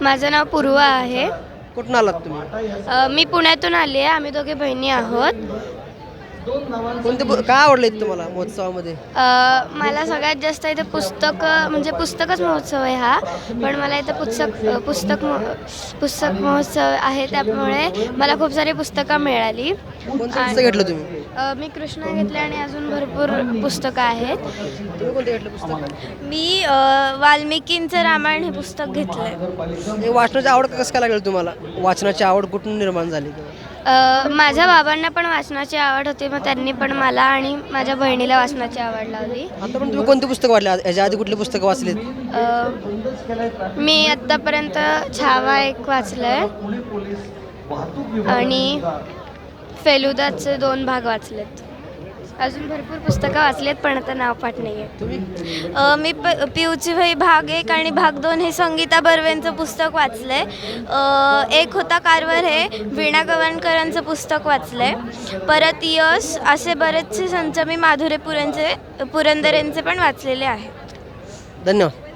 माझं नाव पूर्वा आहे. कुठून आलात तुम्ही? अ, मी पुण्यातून आली आहे. आम्ही दोघे बहिणी आहोत. कोणते पु- काय आवडले तुम्हाला महोत्सवामध्ये? अ, मला सगळ्यात जास्त इथे पुस्तक म्हणजे पुस्तकच महोत्सव आहे हा. पण मला इथं पुस्तक पुस्तक महो- पुस्तक महोत्सव आहे त्यामुळे मला खूप सारी पुस्तकं मिळाली. कोणतं पुस्तक घेतलं तुम्ही? अ, मी कृष्णा घेतले आणि अजून भरपूर पुस्तकं आहेत. तुम्ही कोणतं घेतलं पुस्तक? मी वाल्मिकींचं रामायण हे पुस्तक घेतलं आहे हे वाचनाची आवड कसं काय लागली तुम्हाला? वाचनाची आवड कुठून निर्माण झाली? माझ्या बाबांना पण वाचनाची आवड होती मग त्यांनी पण मला आणि माझ्या बहिणीला वाचनाची आवड लावली. आता पण तुम्ही कोणते पुस्तक वाचले? याच्या आधी कुठले पुस्तकं वाचलेत? अ, मी आत्तापर्यंत छावा एक वाचलंय. आणि फेलुदाचे दोन भाग वाचलेत. अजून भरपूर पुस्तकं वाचलेत पण आता नाव पाठ नाही आहे तुम्ही? अ, मी प पिऊची भाई भाग एक आणि भाग दोन हे संगीता बर्वेंचं पुस्तक वाचलं आहे एक होता कारवर हे वीणा गवाणकरांचं पुस्तक वाचलं आहे परत यश असे बरेचसे संच मी माधुरे पुरेंचे पुरंदरेंचे पण वाचलेले आहेत. धन्यवाद.